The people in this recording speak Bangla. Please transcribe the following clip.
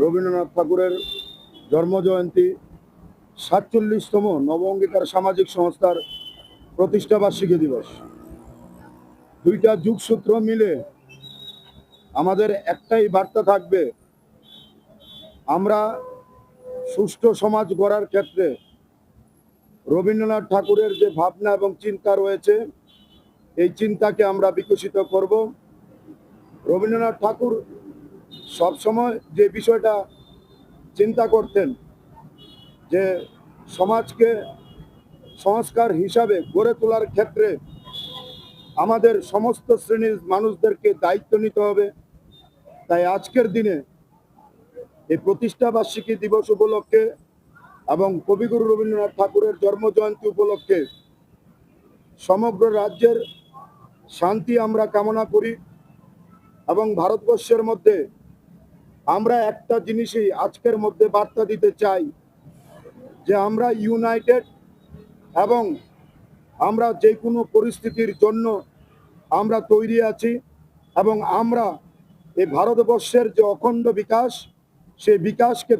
রবীন্দ্রনাথ ঠাকুরের জন্মজয়ন্তী, সাতচল্লিশতম নব অঙ্গীকার সামাজিক সংস্থার প্রতিষ্ঠাবার্ষিকী দিবস। দুইটা যুগসূত্র মিলে আমাদের একটাই বার্তা থাকবে, আমরা সুষ্ঠু সমাজ গড়ার ক্ষেত্রে রবীন্দ্রনাথ ঠাকুরের যে ভাবনা এবং চিন্তা রয়েছে, এই চিন্তাকে আমরা বিকশিত করব। রবীন্দ্রনাথ ঠাকুর সবসময় যে বিষয়টা চিন্তা করতেন যে সমাজকে সংস্কার হিসাবে গড়ে তোলার ক্ষেত্রে আমাদের সমস্ত শ্রেণির মানুষদেরকে দায়িত্ব নিতে হবে। তাই আজকের দিনে এই প্রতিষ্ঠা বার্ষিকী দিবস উপলক্ষে এবং কবিগুরু রবীন্দ্রনাথ ঠাকুরের জন্মজয়ন্তী উপলক্ষে সমগ্র রাজ্যের শান্তি আমরা কামনা করি এবং ভারতবর্ষের মধ্যে আমরা একটা জিনিসই আজকের মধ্যে বার্তা দিতে চাই যে আমরা ইউনাইটেড এবং আমরা যে কোনো পরিস্থিতির জন্য আমরা তৈরি আছি এবং আমরা এই ভারতবর্ষের যে অখণ্ড বিকাশ, সেই বিকাশকে